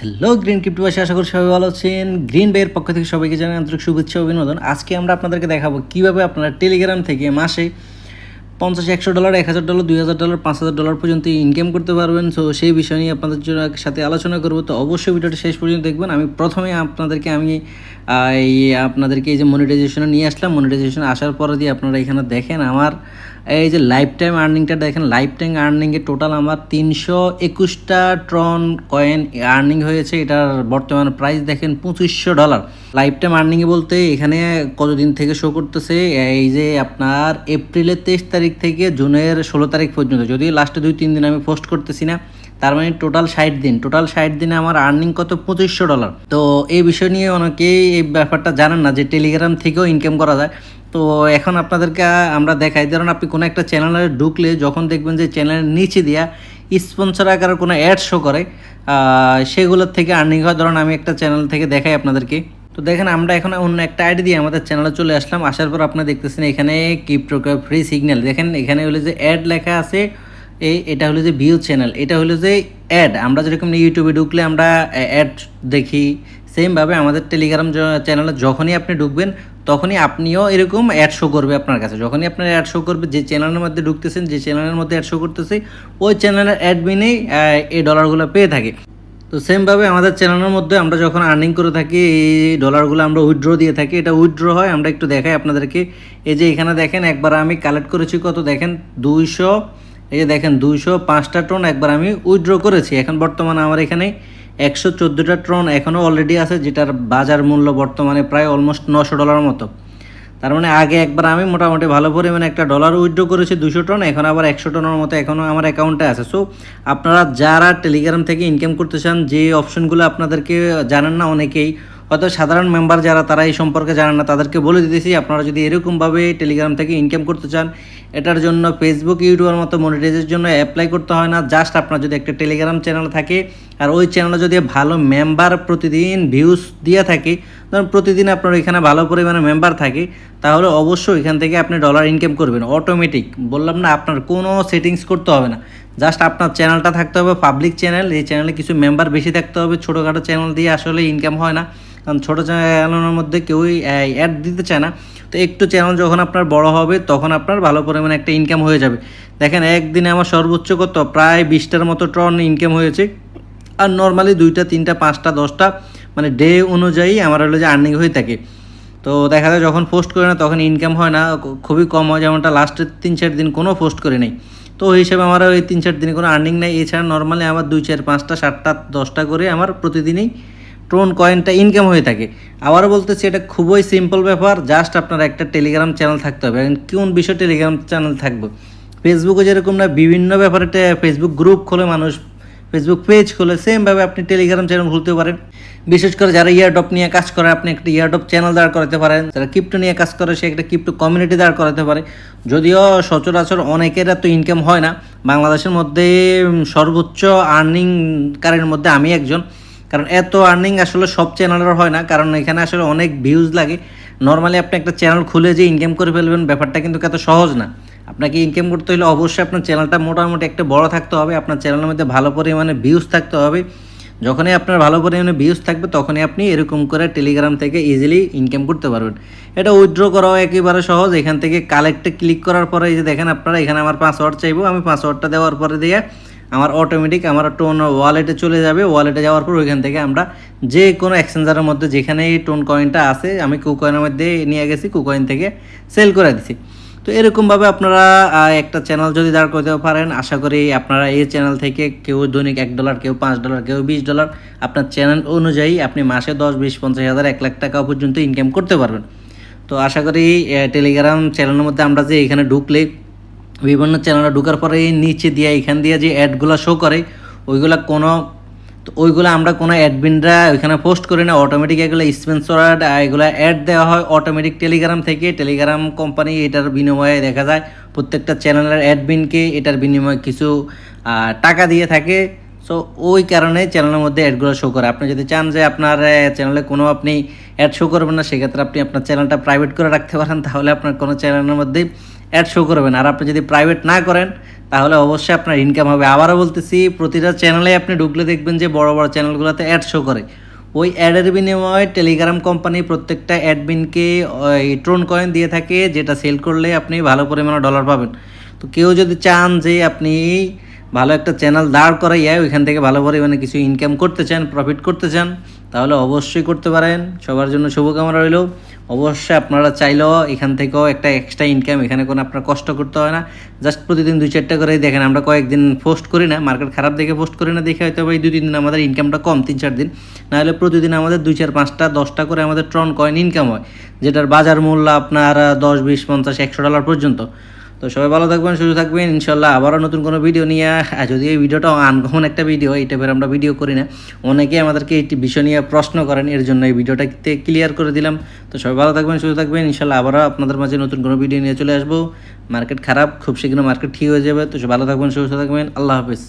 Hello green ক্রিপ্টোবাসী আশা করি সবাই ভালো আছেন। গ্রিন বেয়ের পক্ষ থেকে সবাইকে জানাই আন্তরিক শুভেচ্ছা অভিনোদন আজকে আমরা আপনাদেরকে দেখাবো কীভাবে আপনারা টেলিগ্রাম থেকে মাসে পঞ্চাশ, একশো ডলার এক হাজার ডলার দুই হাজার ডলার পাঁচ হাজার ডলার পর্যন্ত ইনকাম করতে পারবেন। সো সেই বিষয় নিয়ে আপনাদের জন্য সাথে আলোচনা করব। তো অবশ্যই ভিডিওটা শেষ পর্যন্ত দেখবেন। আমি প্রথমে আপনাদেরকে আমি এই আপনাদেরকে এই যে মনিটাইজেশনে নিয়ে আসলাম। মনিটাইজেশন আসার পরে দিয়ে আপনারা এখানে দেখেন আমার, এই যে লাইফ টাইম আর্নিংটা দেখেন লাইফ টাইম আর্নিংয়ে টোটাল আমার তিনশো একুশটা ট্রন কয়েন আর্নিং হয়েছে। এটার বর্তমান প্রাইস দেখেন পঁচিশশো ডলার লাইফ টাইম আর্নিংয়ে বলতে এখানে কতদিন থেকে শো করতেছে? এই যে আপনার এপ্রিলের তেইশ তারিখ থেকে জুনের ষোলো তারিখ পর্যন্ত। যদিও লাস্টে দুই, তিন দিন আমি পোস্ট করতেছি না, তার মানে টোটাল ষাট দিন। টোটাল ষাট দিনে আমার আর্নিং কত? পঁচিশশো ডলার তো এই বিষয় নিয়ে অনেকেই এই ব্যাপারটা জানেন না যে টেলিগ্রাম থেকেও ইনকাম করা যায়। তো এখন আপনাদেরকে আমরা দেখাই। ধরুন আপনি কোনো একটা চ্যানেলে ঢুকলে যখন দেখবেন যে চ্যানেলের নিচে দিয়া স্পন্সর আকারের কোনো অ্যাড শো করে সেগুলোর থেকে আর্নিং হয়। ধরুন আমি একটা চ্যানেল থেকে দেখাই আপনাদেরকে। তো দেখেন, আমরা এখন অন্য একটা আইডি দিয়ে আমাদের চ্যানেলে চলে আসলাম। আসার পর আপনারা দেখতেছেন এখানে ক্রিপ্টো ফ্রি সিগন্যাল দেখেন, এখানে হলো যে অ্যাড লেখা আছে। এই, এটা হলো যে ভিউ চ্যানেল এটা হলো যে অ্যাড আমরা যেরকম ইউটিউবে ঢুকলে আমরা অ্যাড দেখি। সেমভাবে আমাদের টেলিগ্রাম চ্যানেলে যখনই আপনি ঢুকবেন, তখনই আপনিও এরকম অ্যাড শো করবে আপনার কাছে। যখনই আপনার অ্যাড শো করবে, যে চ্যানেলের মধ্যে ঢুকতেছেন, যে চ্যানেলের মধ্যে অ্যাড শো করতেছে, ওই চ্যানেলের অ্যাডমিনেই এই ডলারগুলো পেয়ে থাকে। তো সেমভাবে আমাদের চ্যানেলের মধ্যে আমরা যখন আর্নিং করে থাকি, এই ডলারগুলো আমরা উইথড্র দিয়ে থাকি, এটা উইথড্র হয়, আমরা একটু দেখাই আপনাদেরকে। এই যে এখানে দেখেন, একবার আমি কালেক্ট করেছি কত? দেখেন, দুইশো, এই যে দেখেন, দুইশো পাঁচটা টন একবার আমি উইথড্র করেছি। এখন বর্তমানে আমার এখানে একশো চোদ্দোটা টন এখনও অলরেডি আছে, যেটার বাজার মূল্য বর্তমানে প্রায় অলমোস্ট নশো ডলার মতো। তার মানে আগে একবার আমি মোটামুটি ভালো পরিমাণে একটা ডলার উইথড্র করেছি দুশো টন এখন আবার একশো টনের মতো এখনও আমার অ্যাকাউন্টে আছে। সো আপনারা যারা টেলিগ্রাম থেকে ইনকাম করতে চান, যে অপশনগুলো আপনাদেরকে জানেন না অনেকেই, হয়তো সাধারণ মেম্বার যারা, তারা এই সম্পর্কে জানেন না, তাদেরকে বলে দিতেছি, আপনারা যদি এরকমভাবে টেলিগ্রাম থেকে ইনকাম করতে চান, এটার জন্য ফেসবুক ইউটিউবের মতো মনিটাইজের জন্য অ্যাপ্লাই করতে হয় না। জাস্ট আপনার যদি একটা টেলিগ্রাম চ্যানেল থাকে আর ওই চ্যানেলে যদি ভালো মেম্বার প্রতিদিন ভিউজ দিয়ে থাকে, ধরুন প্রতিদিন আপনার এখানে ভালো পরিমাণে মেম্বার থাকে, তাহলে অবশ্যই এখান থেকে আপনি ডলার ইনকাম করবেন অটোমেটিক বললাম না, আপনার কোনো সেটিংস করতে হবে না। জাস্ট আপনার চ্যানেলটা থাকতে হবে পাবলিক চ্যানেল এই চ্যানেলে কিছু মেম্বার বেশি থাকতে হবে, ছোটোখাটো চ্যানেল দিয়ে আসলে ইনকাম হয় না। কারণ ছোটো চ্যানেলের মধ্যে কেউই অ্যাড দিতে চায় না। তো একটু চ্যানেল যখন আপনার বড় হবে, তখন আপনার ভালো পরিমাণে একটা ইনকাম হয়ে যাবে। দেখেন, একদিনে আমার সর্বোচ্চ কত? প্রায় বিশটার মতো টন ইনকাম হয়েছে। আর নর্মালি দুইটা, তিনটা, পাঁচটা, দশটা মানে ডে অনুযায়ী আমার হলো যে আর্নিং হয়ে থাকে। তো দেখা যায় যখন পোস্ট করে না, তখন ইনকাম হয় না খুবই কম হয়। যেমনটা লাস্টের তিন, চার দিন কোনো পোস্ট করে নেই। তো ওই হিসেবে আমার ওই তিন, চার দিনে কোনো আর্নিং নেই। এছাড়া নর্মালি আমার দুই, চার, পাঁচটা, সাতটা, দশটা করে আমার প্রতিদিনই ট্রোন কয়েনটা ইনকাম হয়ে থাকে। আবারও বলতেছি, এটা খুবই সিম্পল ব্যাপার। জাস্ট আপনার একটা টেলিগ্রাম চ্যানেল থাকতে হবে। কোন বিষয় টেলিগ্রাম চ্যানেল থাকবে? ফেসবুকে যেরকম না, বিভিন্ন ব্যাপারে ফেসবুক গ্রুপ খোলে মানুষ ফেসবুক পেজ খোলে সেমভাবে আপনি টেলিগ্রাম চ্যানেল খুলতে পারেন। বিশেষ করে যারা ইয়ারডপ নিয়ে কাজ করে, আপনি একটা ইয়ারডপ চ্যানেল দাঁড় করাতে পারেন। যারা ক্রিপ্টো নিয়ে কাজ করে, সে একটা ক্রিপ্টো কমিউনিটি দাঁড় করাতে পারে। যদিও সচরাচর অনেকের এত ইনকাম হয় না। বাংলাদেশের মধ্যে সর্বোচ্চ আর্নিংকারের মধ্যে আমি একজন। কারণ এত আর্নিং আসলে সব চ্যানেলের হয় না। কারণ এখানে আসলে অনেক ভিউজ লাগে। নর্মালি আপনি একটা চ্যানেল খুলে যে ইনকাম করে ফেলবেন, ব্যাপারটা কিন্তু এত সহজ না। আপনাকে ইনকাম করতে হলে অবশ্যই আপনার চ্যানেলটা মোটামুটি একটা বড় থাকতে হবে, আপনার চ্যানেলের মধ্যে ভালো পরিমাণে ভিউজ থাকতে হবে। যখনই আপনার ভালো পরিমাণে ভিউজ থাকবে, তখনই আপনি এরকম করে টেলিগ্রাম থেকে ইজিলি ইনকাম করতে পারবেন। এটা উইথড্র করাও একেবারে সহজ, এখান থেকে কালেক্টে ক্লিক করার পরে এই যে দেখেন আপনারা, এখানে আমার পাসওয়ার্ড চাইব, আমি পাসওয়ার্ডটা দেওয়ার পরে দিয়ে আমার অটোমেটিক আমার টোন ওয়ালেটে চলে যাবে। ওয়ালেটে যাওয়ার পর ওইখান থেকে আমরা যে কোনো এক্সচেঞ্জারের মধ্যে যেখানে এই টোন কয়েনটা আছে, আমি কুকয়েনের মধ্যে নিয়ে গেছি কুকয়েন থেকে সেল করে দিছি। তো এরকমভাবে আপনারা একটা চ্যানেল যদি দাঁড় করতে পারেন, আশা করি আপনারা এই চ্যানেল থেকে কেউ দৈনিক এক ডলার কেউ পাঁচ ডলার কেউ বিশ ডলার আপনার চ্যানেল অনুযায়ী আপনি মাসে দশ, বিশ, পঞ্চাশ হাজার, এক লাখ টাকা পর্যন্ত ইনকাম করতে পারবেন। তো আশা করি টেলিগ্রাম চ্যানেলের মধ্যে আমরা যে এখানে ঢুকলে, বিভিন্ন চ্যানেলে ঢুকার পরে নিচে দিয়ে এখান দিয়ে যে অ্যাডগুলো শো করে, ওইগুলা কোনো তো ওইগুলো আমরা কোনো অ্যাডমিনরা ওইখানে পোস্ট করি না অটোমেটিক এগুলো স্পন্সর এগুলো অ্যাড দেওয়া হয় অটোমেটিক টেলিগ্রাম থেকে। টেলিগ্রাম কোম্পানি এটার বিনিময়ে দেখা যায়, প্রত্যেকটা চ্যানেলের অ্যাডমিনকে এটার বিনিময়ে কিছু টাকা দিয়ে থাকে। সো ওই কারণে চ্যানেলের মধ্যে অ্যাডগুলো শো করে। আপনি যদি চান যে আপনার চ্যানেলে কোনো আপনি অ্যাড শো করবেন না, সেক্ষেত্রে আপনি আপনার চ্যানেলটা প্রাইভেট করে রাখতে পারেন, তাহলে আপনার কোনো চ্যানেলের মধ্যে অ্যাড শো করবেন। আর আপনি যদি প্রাইভেট না করেন, তাহলে অবশ্যই আপনার ইনকাম হবে। আবারও বলতেছি, প্রতিটা চ্যানেলে আপনি ঢুকলে দেখবেন যে বড় বড় চ্যানেলগুলোতে অ্যাড শো করে। ওই অ্যাডের বিনিময়ে টেলিগ্রাম কোম্পানি প্রত্যেকটা অ্যাডমিনকে ট্রোন কয়েন দিয়ে থাকে, যেটা সেল করলে আপনি ভালো পরিমাণে ডলার পাবেন। তো কেউ যদি চান যে আপনি ভালো একটা চ্যানেল দাঁড় করাইয়া ওইখান থেকে ভালো পরিমাণে কিছু ইনকাম করতে চান প্রফিট করতে চান, তাহলে অবশ্যই করতে পারেন। সবার জন্য শুভকামনা রইল। অবশ্যই আপনারা চাইলেও এখান থেকেও একটা এক্সট্রা ইনকাম এখানে কোনো আপনার কষ্ট করতে হয় না। জাস্ট প্রতিদিন দুই চারটা করেই দেখেন, আমরা কয়েকদিন পোস্ট করি না মার্কেট খারাপ দেখে পোস্ট করি না, দেখে হয়তো দুই, তিন দিন আমাদের ইনকামটা কম, তিন, চার দিন। নাহলে প্রতিদিন আমাদের দুই, চার, পাঁচটা, দশটা করে আমাদের ট্রন কয়েন ইনকাম হয়, যেটার বাজার মূল্য আপনার দশ, বিশ, পঞ্চাশ, একশো ডলার পর্যন্ত। তো সবাই ভালো থাকবেন, সুস্থ থাকবেন। ইনশাল্লাহ আবারও নতুন কোনো ভিডিও নিয়ে যদি এই ভিডিওটা আনকমন একটা ভিডিও এই টাইপের আমরা ভিডিও করি না। অনেকেই আমাদেরকে এই বিষয় নিয়ে প্রশ্ন করেন, এর জন্য এই ভিডিওটাতে ক্লিয়ার করে দিলাম। তো সবাই ভালো থাকবেন, সুস্থ থাকবেন। ইনশাল্লাহ আবারও আপনাদের মাঝে নতুন কোনো ভিডিও নিয়ে চলে আসব। মার্কেট খারাপ, খুব শীঘ্র মার্কেট ঠিক হয়ে যাবে। তো সবাই ভালো থাকবেন, সুস্থ থাকবেন। আল্লাহ হাফিজ।